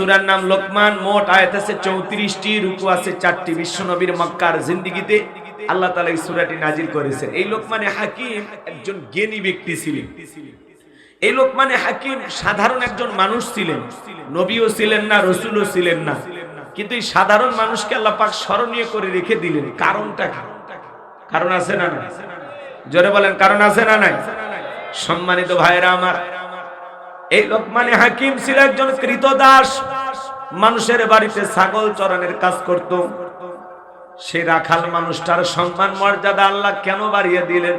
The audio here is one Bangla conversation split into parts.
সুরার নাম লোকমান, মোট আয়াত আছে চৌত্রিশটি, রুকু আছে চারটি। বিশ্ব নবীর মক্কার জিন্দিগিতে আল্লাহ তালা এই সুরাটি নাজিল করেছেন। এই লোকমানে হাকিম একজন জ্ঞানী ব্যক্তি ছিলেন। এই লোকমানে হাকিম সাধারণ একজন মানুষ ছিলেন। নবীও ছিলেন না, রসুলও ছিলেন না। কিন্তু এই সাধারণ মানুষকে আল্লাহ পাক স্মরণীয় করে রেখে দিলেন। কারণটা কারণ আছে না নাই? জোরে বলেন, কারণ আছে না নাই? সম্মানিত ভাইরা আমার এই লোকমানে হাকিম ছিল একজন কৃতদাস মানুষের বাড়িতে ছাগল চরানের কাজ করত। সে রাখাল মানুষটার সম্মান মর্যাদা আল্লাহ কেন বাড়িয়ে দিলেন?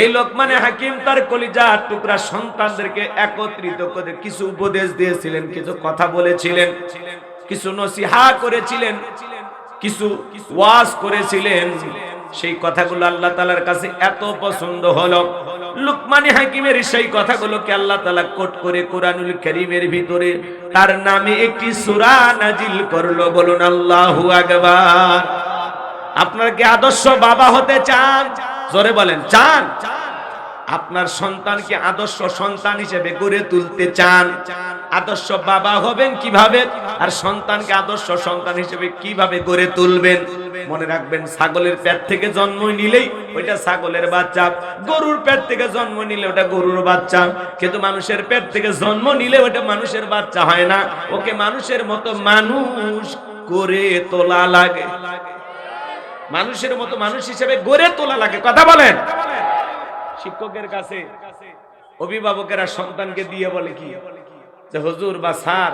এই লোকমানে হাকিম তার কলিজা টুকরা সন্তানদেরকে একত্রিত করে কিছু উপদেশ দিয়েছিলেন, কিছু কথা বলেছিলেন, কিছু নসিহা করেছিলেন, কিছু ওয়াজ করেছিলেন। সেই কথাগুলো আল্লাহ তালার কাছে এত পছন্দ হলো। লুকমানি হাকিমের সেই কথাগুলোকে আল্লাহ তালা কোট করে কোরআনুল করিমের ভিতরে তার নামে একটি সুরা নাজিল করল। বলুন, আল্লাহ আকবার। আপনার কি আদর্শ বাবা হতে চান? জোরে বলেন, চান? আপনার সন্তানকে আদর্শ সন্তান হিসেবে গড়ে তুলতে চান। আদর্শ বাবা হবেন কীভাবে? আর সন্তানকে আদর্শ সন্তান হিসেবে কীভাবে গড়ে তুলবেন? মনে রাখবেন, ছাগলের পেট থেকে জন্ম নিলেই ওইটা ছাগলের বাচ্চা। গরুর পেট থেকে জন্ম নিলে ওটা গরুর বাচ্চা। কিন্তু মানুষের পেট থেকে জন্ম নিলে ওটা মানুষের বাচ্চা হয় না। ওকে মানুষের মতো মানুষ করে তোলা লাগে। মানুষের মতো মানুষ হিসেবে গড়ে তোলা লাগে। কথা বলেন। শিক্ষকের কাছে অভিভাবকেরা সন্তানকে দিয়ে বলে কি? যে হুজুর বা স্যার,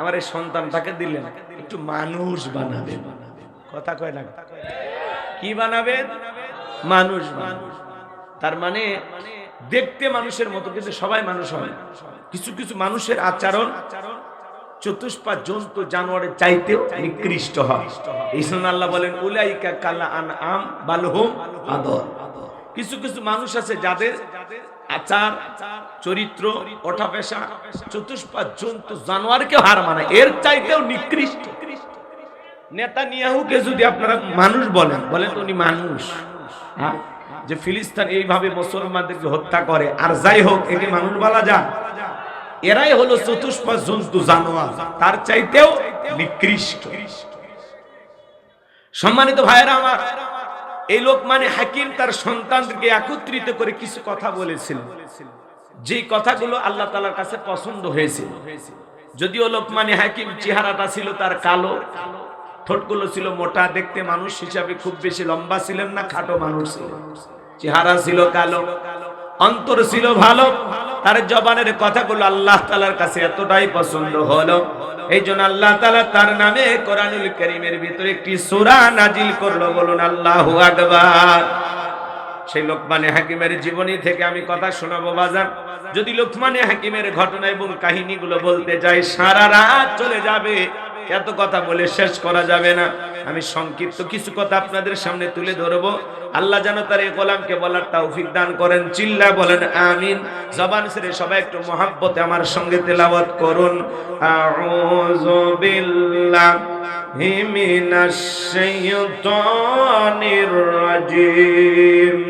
আমার এই সন্তানটাকে দিলেন। একটু মানুষ বানাবে কথা কয় না? কি বানাবে মানুষ মানুষ তার মানে দেখতে মানুষের মতো, কিন্তু সবাই মানুষ হয় কিছু কিছু মানুষের আচরণ চতুষ্পা জন্তু জানোয়ারের চাইতেও নিকৃষ্ট হয়। এই আল্লাহ বলেন, উলাইকা কালা আন আম বালহুম আদর। কিছু কিছু মানুষ আছে যাদের আচার, চরিত্র ওঠা পেশা চতুষ্পা জন্তু জানোয়ারকে হার মানায় এর চাইতেও নিকৃষ্ট। নেতা নিয়াহুকে যদি আপনারা মানুষ বলেন বলেন উনি মানুষ। হ্যাঁ? যে ফিলিস্তিন এইভাবে মুসলমানদেরকে হত্যা করে, আর যাই হোক, একে মানুষ বলা যায়। এরাই হলো চতুষ্পা জন্তু, জানোয়ার। তার চাইতেও নিকৃষ্ট। সম্মানিত ভাইয়েরা আমার এই লোক মানে হাকিম, তার সন্তানদেরকে একত্রিত করে কিছু কথা বলেছিল। যে কথাগুলো আল্লাহ তালার কাছে পছন্দ হয়েছিল। যদিও লোক মানে হাকিম, চেহারাটা ছিল তার কালো। ঠোঁটগুলো ছিল মোটা, দেখতে মানুষ হিসাবে খুব বেশি লম্বা ছিলেন না, খাটো মানুষ ছিল। চেহারা ছিল কালো, অন্তর ছিল ভালো। তার জবানের কথাগুলো আল্লাহ তালার কাছে এতটাই পছন্দ হলো। এই জন্য আল্লাহ তালা তার নামে কোরআনুল করিমের ভিতরে একটি সুরা নাজিল করল, বলুন আল্লাহ আকবার। সেই লোকমানে হাকিমের জীবনী থেকে আমি কথা শোনাবো বাজার যদি লোকমানে হাকিমের ঘটনা এবং কাহিনীগুলো বলতে যাই, সারা রাত চলে যাবে। এত কথা বলে শেষ করা যাবে না। আমি সংক্ষিপ্ত কিছু কথা আপনাদের সামনে তুলে ধরবো। আল্লাহ যেন তার এই গোলামকে বলার তৌফিক দান করেন। চিল্লা বলেন, আমিন। জবান ছেড়ে সবাই একটু মহাব্বতে আমার সঙ্গে তেলাওয়াত করুন। আউযু বিল্লাহি মিনাশ শাইতানির রাজিম।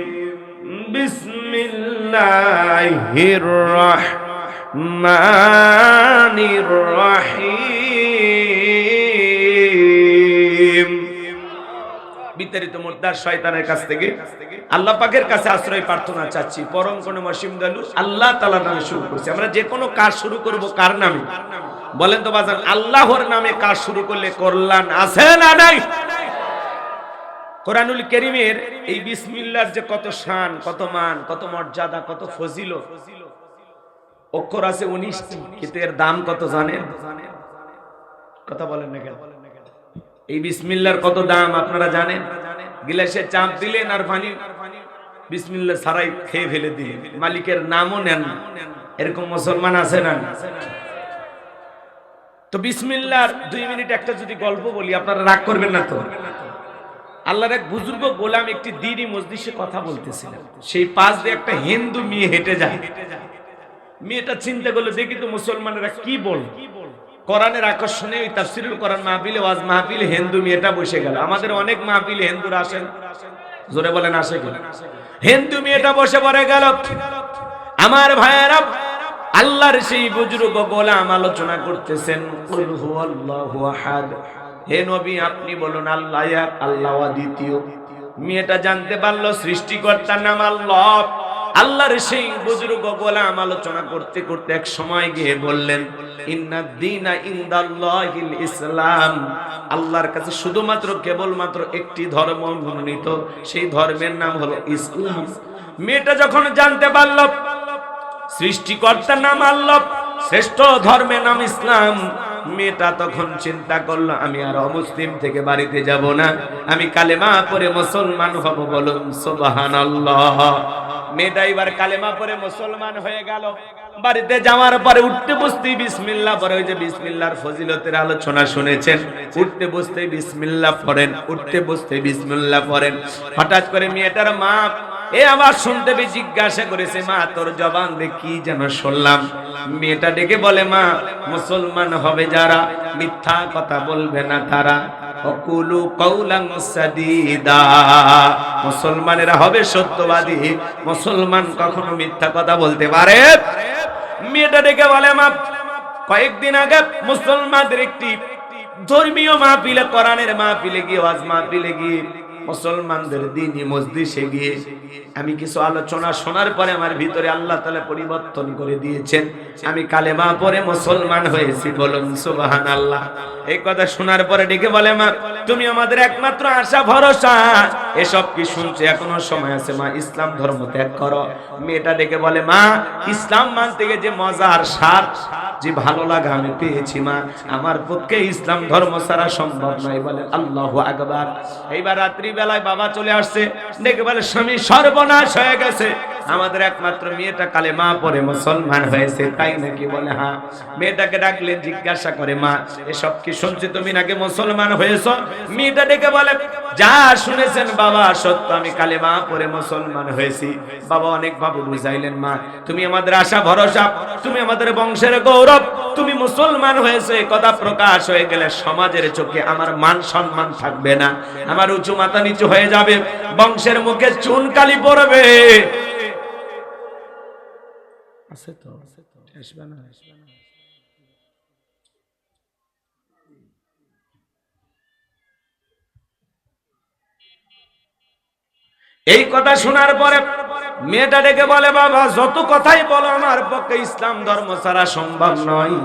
বিসমিল্লাহির রাহমানির রাহিম। বিতাড়িত মোর্দার শয়তানের কাছ থেকে আল্লাহ পাকের কাছে আশ্রয় প্রার্থনা চাচ্ছি। পরম কোন মসিম গালু আল্লাহ তালা নামে শুরু করছি। আমরা যে কোনো কাজ শুরু করব কার নামে? বলেন তো বাজান, আল্লাহর নামে কাজ শুরু করলে কল্যাণ আছে না নাই? কোরআনুল করিমের এই বিসমিল্লার যে কত শান, কত মান, কত মর্যাদা, কত ফজিল অক্ষর আছে উনিশটি, কিন্তু এর দাম কত জানেন? কথা বলেন না কেন? এই বিসমিল্লার কত দাম আপনারা জানেন? গিলাসে চাপ দিলেন আর পানি বিসমিল্লা সারাই খেয়ে ফেলে দিলেন। মালিকের নামও নেন এরকম মুসলমান আছে না? তো বিসমিল্লার দুই মিনিট একটা যদি গল্প বলি, আপনারা রাগ করবেন না তো? আল্লাহর এক বুজুর্গ গোলাম একটি দিনই মসজিদে কথা বলতেছিলেন। সেই পাশ দিয়ে একটা হিন্দু মেয়ে হেঁটে যায়। মেয়েটা চিন্তা করল, দেখি তো মুসলমানেরা কি বল? কোরআনের আকর্ষণে ওই তাফসিরুল কোরআন মাহফিলে, ওয়াজ মাহফিলে হিন্দু মেয়েটা বসে গেল। আমাদের অনেক মাহফিলে হিন্দুরা আসেন। জোরে বলেন, আসে কি? হিন্দু মেয়েটা বসে পড়ে গেল। আমার ভাইয়েরা, আল্লাহর সেই বুজুর্গ গোলাম আলোচনা করতেছেন। কুল হুয়াল্লাহু আহাদ। হে নবী, আপনি বলুন, আল্লাহ এক, আল্লাহ দ্বিতীয় মেয়েটা জানতে পারল, সৃষ্টিকর্তার নাম আল্লাহ। আল্লাহর সেই বুজুর্গ গোলাম আলোচনা করতে করতে এক সময় গিয়ে বললেন ইসলাম। আল্লাহর কাছে শুধুমাত্র কেবলমাত্র একটি ধর্ম মনোনীত সেই ধর্মের নাম হলো ইসলাম। মেয়েটা যখন জানতে পারল, সৃষ্টিকর্তার নাম আল্লাহ, শ্রেষ্ঠ ধর্মের নাম ইসলাম, মেয়েটা তখন চিন্তা করল, আমি আর অমুসলিম থেকে বাড়িতে যাব না। আমি কালেমা পরে মুসলমান হব বলুন সোবাহান মেয়েটা এবার কালেমা পরে মুসলমান হয়ে গেল। বাড়িতে যাওয়ার পরে উঠতে বসতে বিসমিল্লা পরে ওই যে বিসমিল্লার ফজিলতের আলোচনা শুনেছেন। উঠতে বসতে বিসমিল্লা পড়েন, উঠতে বসতে বিসমিল্লা পড়েন। হঠাৎ করে মেয়েটার মা এ আমার শুনতে পেয়ে জিজ্ঞাসা করেছে, মা, তোর জবান কি যেন শুনলাম? মেয়েটা ডেকে বলে, মা, মুসলমান হবে যারা, মিথ্যা কথা বলবে না তারা। অকুলু কৌলাং মুসলমানেরা হবে সত্যবাদী, মুসলমান কখনো মিথ্যা কথা বলতে পারে? মেয়েটা ডেকে বলে, মা, কয়েকদিন আগে মুসলমানদের একটি ধর্মীয় মাহফিলে, কোরআনের মাহফিলে গিয়ে, ওয়াজ মাহফিলে গিয়ে মুসলমানদের দিনই মসজিদে গিয়ে আমি কিছু আলোচনা শোনার পরে আমার ভিতরে আল্লাহ তাআলা পরিবর্তন করে দিয়েছেন। আমি কালেমা পরে মুসলমান হয়েছি বলুন, সুবহানাল্লাহ। এই কথা শোনার পরে ডেকে বলে, মা, তুমি আমাদের একমাত্র আশা, ভরসা। এসব কি শুনছে? এখনও সময় আছে, মা, ইসলাম ধর্ম ত্যাগ করো। মেয়েটা ডেকে বলে, মা, ইসলাম মানতে গিয়ে যে মজার স্বাদ, যে ভালো লাগা আমি পেয়েছি, মা, আমার পক্ষে ইসলাম ধর্ম ছাড়া সম্ভব নয়। বলে, আল্লাহ আকবার। এইবার রাত্রি বেলায় বাবা চলে আসছে। দেখে বলে, স্বামী, সর্বনাশ হয়ে গেছে। আমাদের একমাত্র মেয়েটা কালে মা পরে মুসলমান হয়েছে, তাই নাকি বলে হ্যাঁ মেয়েটাকে ডাকলে জিজ্ঞাসা করে, মা, এসব কি শুনছি তুমি নাকি মুসলমান হয়েছ? মেয়েটা ডেকে বলে যা শুনেছেন বাবা, সত্য, আমি কালে মা পরে মুসলমান হয়েছি। বাবা, অনেক ভাবে বুঝাইলেন, মা, তুমি আমাদের আশা, ভরসা, তুমি আমাদের বংশের গৌরব, তুমি মুসলমান হয়েছে কথা প্রকাশ হয়ে গেলে সমাজের চোখে আমার মান সম্মান থাকবে না। আমার উঁচু মাথা নিচু হয়ে যাবে, বংশের মুখে চুনকালি পড়বে। আছে তো? আসবে না আসবে না? এই কথা শোনার পরে মেয়েটা ডেকে বলে, বাবা, যত কথাই বলো, আমার পক্ষে ইসলাম ধর্ম ছাড়া সম্ভব নয়।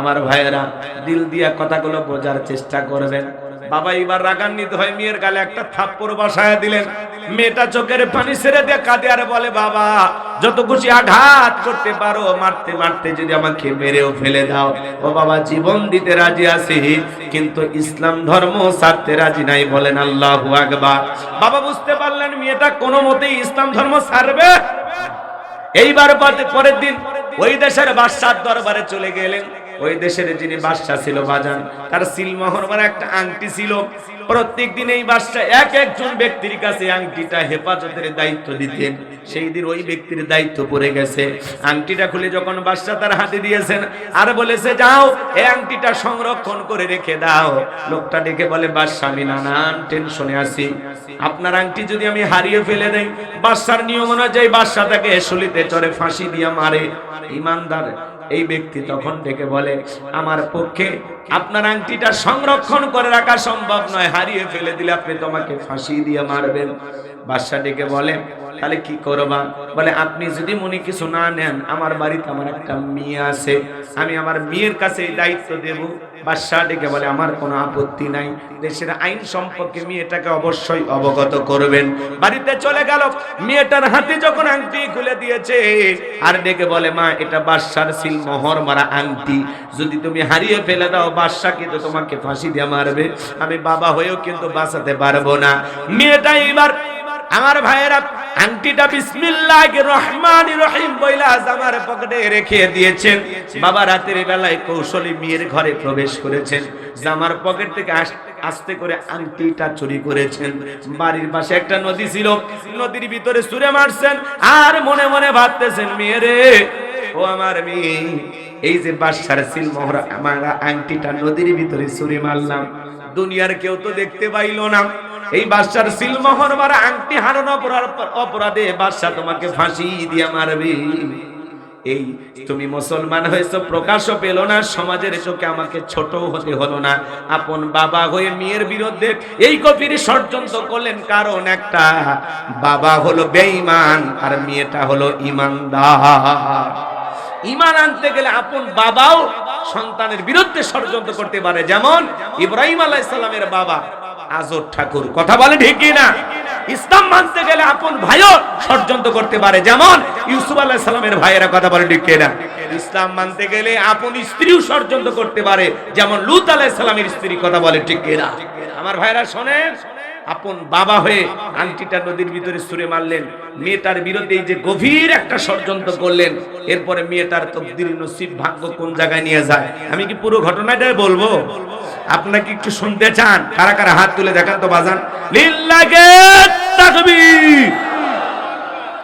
আমার ভাইয়েরা দিল দিয়া কথাগুলো বোঝার চেষ্টা করবেন। বাবা এবার রাগান্বিত হয় মেয়ের গালে একটা থাপ্পড় বসায় দিলেন। মেয়েটা চোখের পানি ছেড়ে দিয়ে কাঁদে আর বলে, বাবা যত খুশি আঘাত করতে পারো, মারতে মারতে যদি আমাকে মেরেও ফেলে দাও। ও বাবা, জীবন দিতে রাজি আছি, কিন্তু ইসলাম ধর্ম ছাড়তে রাজি নাই বলেন আল্লাহু আকবার। বাবা, বুঝতে পারলেন মেয়েটা কোনো মতেই ইসলাম ধর্ম ছাড়বে? এইবার পরের দিন ওই দেশের বাদশার দরবারে চলে গেলেন। ওই দেশের যিনি বাদশা ছিল বাজান তার সিলমোহর মানে একটা আংটি ছিল। প্রত্যেক দিন এই বাদশা এক একজন ব্যক্তির কাছে আংটিটা হেফাজতের দায়িত্ব দিতেন। সেই দিন ওই ব্যক্তির দায়িত্ব পড়ে গেছে। আংটিটা খুলে যখন বাদশা তার হাতে দিয়েছেন, আর বলেছে, যাও, এই আংটিটা সংরক্ষণ করে রেখে দাও। লোকটা ডেকে বলে বাদশা আমি নানান টেনশনে আছি। আপনার আংটি যদি আমি হারিয়ে ফেলে দেই, বাদশার নিয়ম অনুযায়ী বাদশা তাকে শুলিতে চড়ে ফাঁসি দিয়ে মারে। ইমানদার এই ব্যক্তি তখন ডেকে বলে, আমার পক্ষে আপনার আংটিটা সংরক্ষণ করে রাখা সম্ভব নয়। হারিয়ে ফেলে দিলে আপনি তোমাকে ফাঁসি দিয়ে মারবেন। বাদশা ডেকে বলে, তাহলে কি করবা? বলে, আপনি যদি মনে কিছু না নেন, আমার বাড়িতে আমার একটা মেয়ে আছে। আমি আমার মেয়ের কাছে এই দায়িত্ব দেব। বাদশাহ ডেকে বলে, আমার কোনো আপত্তি নাই। দেশের আইন সম্পর্কে মেয়েটাকে অবশ্যই অবগত করবেন। বাড়িতে চলে গেল। মেয়েটার হাতে যখন আংটি খুলে দিয়েছে, আর ডেকে বলে, মা, এটা বাদশার সিল মোহর মারা আংটি। যদি তুমি হারিয়ে ফেলে দাও, বাদশাহ কিন্তু তোমাকে ফাঁসি দিয়ে মারবে। আমি বাবা হয়েও কিন্তু বাঁচাতে পারব না। মেয়েটা এবার আমার ভাইয়েরা আংটিটা বিসমিল্লাহ রহমান রহিম বইলা জামার পকেটে রেখে দিয়েছেন। বাবা রাতের বেলায় কৌশলী মেয়ের ঘরে প্রবেশ করেছেন। জামার পকেট থেকে আস্তে করে আংটিটা চুরি করেছেন। বাড়ির পাশে একটা নদী ছিল। নদীর ভিতরে সুরে মারছেন। আর মনে মনে ভাবতেছেন, মেয়েরে, ও আমার মেয়ে, এই যে বাদশার সিল মোহরা আমার আংটিটা নদীর ভিতরে সুরে মারলাম। দুনিয়ার কেউ তো দেখতে পাইল না। এই বাদশার সিলমোহর মারা আংটি হারানো অপরাধে বাদশা তোমাকে ফাঁসি দিয়া মারবে। এই তুমি মুসলমান হয়েছো, প্রকাশও পেল না, সমাজের চোখে আমাকে ছোট হতে হলো না। আপন বাবা হয়ে মেয়ের বিরুদ্ধে এই কপির ষড়যন্ত্র করলেন, কারণ একটা বাবা হলো বেঈমান আর মেয়েটা হলো ইমানদার। ইমান আনতে গেলে আপন বাবাও সন্তানের বিরুদ্ধে ষড়যন্ত্র করতে পারে। যেমন ইব্রাহিম আলাইসাল্লামের বাবা আজর ঠাকুর, কথা বলে ঠিক না ইসলাম মানতে গেলে আপন ভাইও ষড়যন্ত্র করতে পারে। যেমন ইউসুফ আল্লাহ সালামের ভাইয়েরা কথা বলে ঠিক না ইসলাম মানতে গেলে আপন স্ত্রীও ষড়যন্ত্র করতে পারে। যেমন লুত আলাহ সালামের স্ত্রী কথা বলে ঠিক না আমার ভাইরা শোনেন আপন বাবা হয়ে আংটিটা নদীর ভিতরে সুরে মারলেন। মেয়েটার বিরুদ্ধে এই যে গভীর একটা ষড়যন্ত্র করলেন। এরপরে মেয়েটার তকদির নসিব ভাগ্য কোন জায়গায় নিয়ে যায়? আমি কি পুরো ঘটনাটাই বলব? আপনাকে একটু শুনতে চান? কারা কারা হাত তুলে দেখান তো বাজান। লিল্লাগে তাকবীর।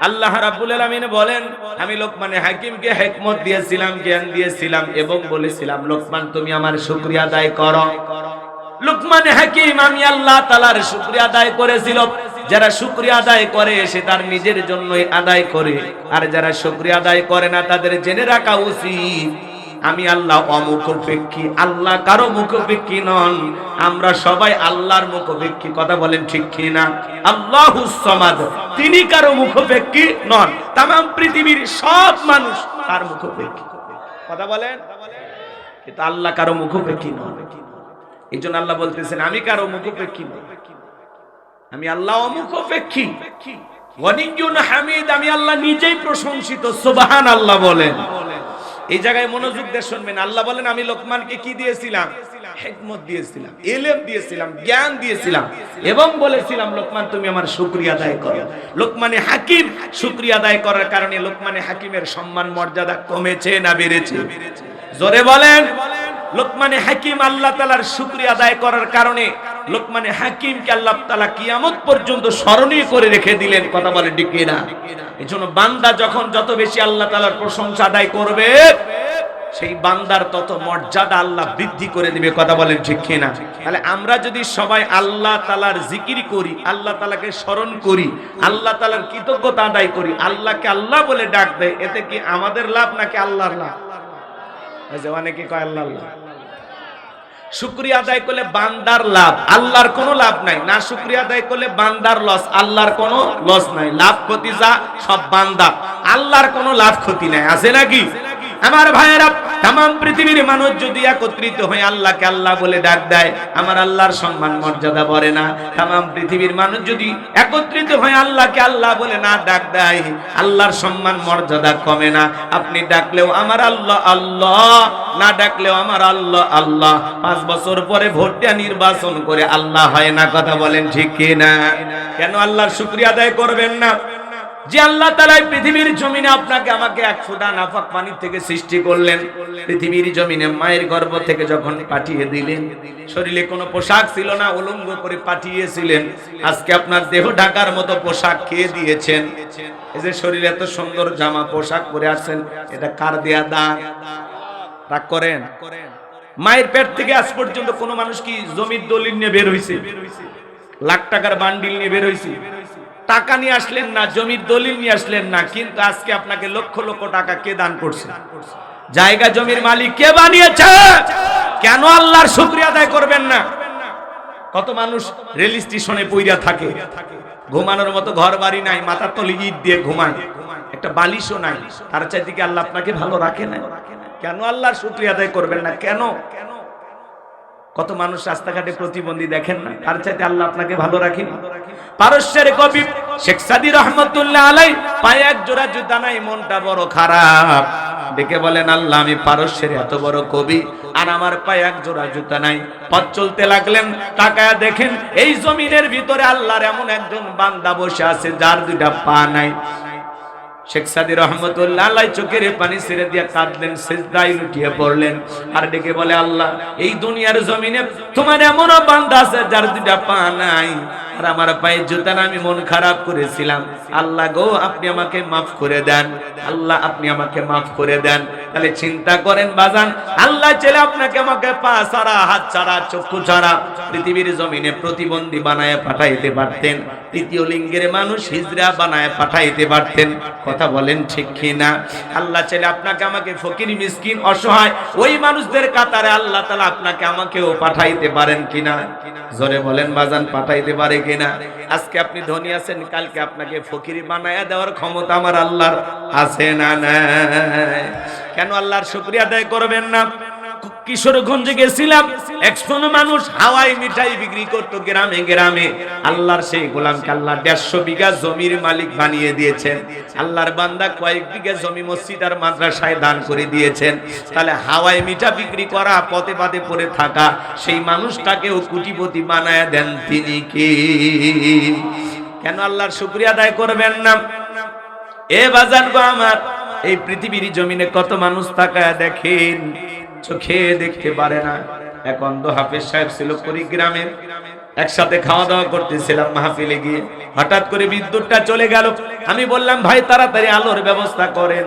আল্লাহ রাবুল আলমিন বলেন, আমি লোকমানে হাকিমকে হেকমত দিয়েছিলাম, জ্ঞান দিয়েছিলাম এবং বলেছিলাম, লোকমান, তুমি আমার শুকরিয়া আদায় করো। লোকমানে হাকিম, আমি আল্লাহ তালার শুক্রিয়া আদায় করেছিল। যারা শুক্রিয়া আদায় করে, সে তার নিজের জন্যই আদায় করে। আর যারা শুক্রিয়া আদায় করে না, তাদের জেনে রাখা উচিত। আমি আল্লাহ অমুখপেক্ষী, আল্লাহ কারও মুখপেক্ষী নন। আমরা সবাই আল্লাহর মুখপেক্ষী, কথা বলেন ঠিক কি না আল্লাহ সমাদ, তিনি কারও মুখপেক্ষী নন। তাম পৃথিবীর সব মানুষ তার মুখপেক্ষী। কথা বলেন? কিন্তু আল্লাহ কারও মুখপেক্ষী নন। এই জন্য আল্লাহ বলতেছেন, আমি কারও মুখপেক্ষী নই। আমি আল্লাহ অমুখপেক্ষী। হামিদ, আমি আল্লাহ নিজেই প্রশংসিত সুবহান আল্লাহ বলেন। এই জায়গায় মনোযোগ দিয়ে শুনবেন। আল্লাহ বলেন, আমি লোকমানকে কি দিয়েছিলাম? হেকমত দিয়েছিলাম, এলেম দিয়েছিলাম, জ্ঞান দিয়েছিলাম এবং বলেছিলাম, লোকমান, তুমি আমার শুকরিয়া আদায় করো। লোকমানে হাকিম শুকরিয়া আদায় করার কারণে লোকমানে হাকিমের সম্মান, মর্যাদা কমেছে না বেড়েছে? জোরে বলেন। লোকমানে হাকিম আল্লাহ তালার শুক্রিয়া আদায় করার কারণে লোকমানে হাকিমকে আল্লাহ তালা কিয়ামত পর্যন্ত স্মরণীয় করে রেখে দিলেন, কথা বলে ডিকে না এই জন্য বান্দা যখন যত বেশি আল্লাহ তালার প্রশংসা আদায় করবে, সেই বান্দার তত মর্যাদা আল্লাহ বৃদ্ধি করে দিবে, কথা বলেন ঠিক না তাহলে আমরা যদি সবাই আল্লাহ তালার জিকির করি, আল্লাহ তালাকে স্মরণ করি, আল্লাহ তালার কৃতজ্ঞতা আদায় করি, আল্লাহকে আল্লাহ বলে ডাক দেয়, এতে কি আমাদের লাভ নাকি আল্লাহর লাভ? অনেকে কয় আল্লাহ আল্লাহ শুক্রিয়া আদায় করলে বান্দার লাভ। আল্লাহর কোনো লাভ নাই। না শুক্রিয়া আদায় করলে বান্দার লস আল্লাহর কোনো লস নাই। লাভ, ক্ষতি যা, সব বান্দা। আল্লাহর কোনো লাভ, ক্ষতি নাই। আছে নাকি? আমার ভাইয়েরা তাম পৃথিবীর মানুষ যদি একত্রিত হয়ে আল্লাহকে আল্লাহ বলে ডাক দেয়, আমার আল্লাহর সম্মান মর্যাদা বলে না। তাম পৃথিবীর মানুষ যদি একত্রিত হয়ে আল্লাহকে আল্লাহ বলে না ডাক দেয়, আল্লাহর সম্মান মর্যাদা কমে না। আপনি ডাকলেও আমার আল্লাহ আল্লাহ। না ডাকলেও আমার আল্লাহ আল্লাহ। পাঁচ বছর পরে ভোটটা নির্বাচন করে আল্লাহ হয় না, কথা বলেন ঠিক না কেন আল্লাহর শুক্রিয়া আদায় করবেন না? যে আল্লাহ তালাই পৃথিবীর জমিনে আপনাকে আমাকে এক ফুটা নাফাক পানির থেকে সৃষ্টি করলেন, পৃথিবীর জমিনে মায়ের গর্ভ থেকে যখন পাঠিয়ে দিলেন, শরীরে কোনো পোশাক ছিল না, উলঙ্গ করে পাঠিয়েছিলেন, আজকে আপনার দেহ ঢাকার মতো পোশাক খেয়ে দিয়েছেন। এই যে শরীরে এত সুন্দর জামা পোশাক পরে আসছেন এটা কার দেয়া দাগ? রাগ করেন? মায়ের পেট থেকে আজ পর্যন্ত কোনো মানুষ কি জমির দলিল নিয়ে বের হয়েছে লাখ টাকার বান্ডিল নিয়ে বের হয়েছে টাকা নিয়ে আসলেন না, জমির দলিল নিয়ে আসলেন না, কিন্তু আজকে আপনাকে লক্ষ লক্ষ টাকা কে দান করছে? জায়গা, জমির মালিক কে বানিয়েছে? কেন আল্লাহর শুক্রিয়া আদায় করবেন না? কত মানুষ রেল স্টেশনে পইরা থাকে, ঘুমানোর মতো ঘর বাড়ি নাই, মাথার তলি ইট দিয়ে ঘুমায়, একটা বালিশও নাই, তার চাইতে কি আল্লাহ আপনাকে ভালো রাখে না কেন আল্লাহর শুক্রিয়া আদায় করবেন না? কেন? কত মানুষ রাস্তাঘাটে প্রতিবন্ধী দেখেন না? তার চাইতে আল্লাহ আপনাকে ভালো রাখেন। পারস্যের কবি শেখ সাদি রহমতুল্লাহ আলাই পায়ে এক জোড়া জুতা নাই, মনটা বড় খারাপ। ডেকে বলেন, আল্লাহ, আমি পারস্যের এত বড় কবি আর আমার পায়ে এক জোড়া জুতা নাই। পথ চলতে লাগলেন, তাকায় দেখেন এই জমিনের ভিতরে আল্লাহর এমন একজন বান্দা বসে আছে যার দুইটা পা নাই। শেখ সাদি রহমতুল্লাহ চোখের পানি ছেড়ে দিয়ে কাঁদলেন, সেজদায় লুটিয়ে পড়লেন। আর ডেকে বলে, আল্লাহ, এই দুনিয়ার জমিনে তোমার এমনও বান্দা আছে যার দুটা পা নাই। আর আমার পায়ে জুতার আমি মন খারাপ করেছিলাম। আল্লাহ গো, আপনি আমাকে মাফ করে দেন। আল্লাহ, আপনি আমাকে মাফ করে দেন। তাহলে চিন্তা করেন বাজান, আল্লাহ চেলে আপনাকে আমাকে পা ছাড়া, হাত ছাড়া, চক্ষু ছাড়া পৃথিবীর জমিনে প্রতিবন্ধী বানায় পাঠাইতে পারতেন। তৃতীয় লিঙ্গের মানুষ হিজরা বানায় পাঠাইতে পারতেন। কথা বলেন ঠিক কিনা? আল্লাহ চাইলে আপনাকে আমাকে ফকির, মিসকিন, অসহায় ওই মানুষদের কাতারে আল্লাহ তালা আপনাকে আমাকেও পাঠাইতে পারেন কিনা? জোরে বলেন বাজান, পাঠাইতে পারে কিনা আজকে আপনি ধনী আছেন, কালকে আপনাকে ফকির বানায়া দেওয়ার ক্ষমতা আমার আল্লাহর আছে না কেন আল্লাহর শুক্রিয়া আদায় করবেন না? কিশোরগঞ্জে গেছিলাম একশন মানুষ হাওয়াই মিঠাই বিক্রি করতো গ্রামে গ্রামে। আল্লাহর সেই গোলামকে আল্লাহ দেড়শো বিঘা জমির মালিক বানিয়ে দিয়েছেন। আল্লাহর বান্দা কয়েক বিঘা জমি মসজিদ আর মাদ্রাসায় দান করে দিয়েছেন। তাহলে হাওয়াই মিঠা বিক্রি করা, পথে পথে পড়ে থাকা, সেই মানুষটাকেও কুটিপতি বানায় দেন তিনি কি? কেন আল্লাহর শুক্রিয়া আদায় করবেন না? এ বাজার গো আমার, এই পৃথিবীর জমিনে কত মানুষ তাকায় দেখেন? চোখে দেখতে পারে না। এক অন্ধ হাফেজ সাহেব ছিল কুড়িগ্রামের। একসাথে খাওয়া দাওয়া করতেছিলাম মাহফিলে গিয়ে। হঠাৎ করে বিদ্যুৎটা চলে গেল। আমি বললাম, ভাই, তাড়াতাড়ি আলোর ব্যবস্থা করেন।